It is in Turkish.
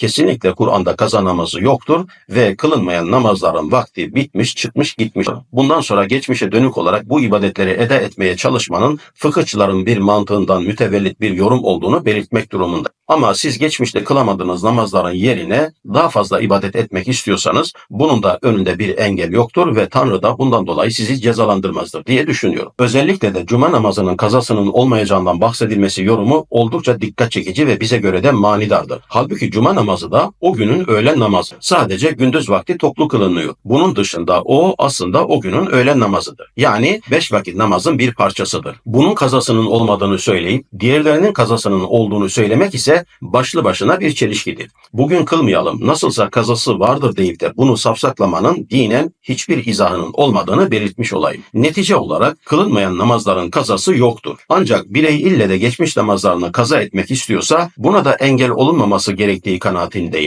kesinlikle Kur'an'da kaza namazı yoktur ve kılınmayan namazların vakti bitmiş, çıkmış, gitmiş. Bundan sonra geçmişe dönük olarak bu ibadetleri eda etmeye çalışmanın fıkıhçıların bir mantığından mütevellit bir yorum olduğunu belirtmek durumunda. Ama siz geçmişte kılamadığınız namazların yerine daha fazla ibadet etmek istiyorsanız bunun da önünde bir engel yoktur ve Tanrı da bundan dolayı sizi cezalandırmazdır diye düşünüyorum. Özellikle de cuma namazının kazasının olmayacağından bahsedilmesi yorumu oldukça dikkat çekici ve bize göre de manidardır. Halbuki cuma namazı da o günün öğlen namazı. Sadece gündüz vakti toplu kılınıyor. Bunun dışında o aslında o günün öğlen namazıdır. Yani beş vakit namazın bir parçasıdır. Bunun kazasının olmadığını söyleyip diğerlerinin kazasının olduğunu söylemek ise başlı başına bir çelişkidir. Bugün kılmayalım nasılsa kazası vardır deyip de bunu safsaklamanın dinen hiçbir izahının olmadığını belirtmiş olayım. Netice olarak kılınmayan namazların kazası yoktur. Ancak birey ille de geçmiş namazlarını kaza etmek istiyorsa buna da engel olunmaması gerektiği kanaatindeyim.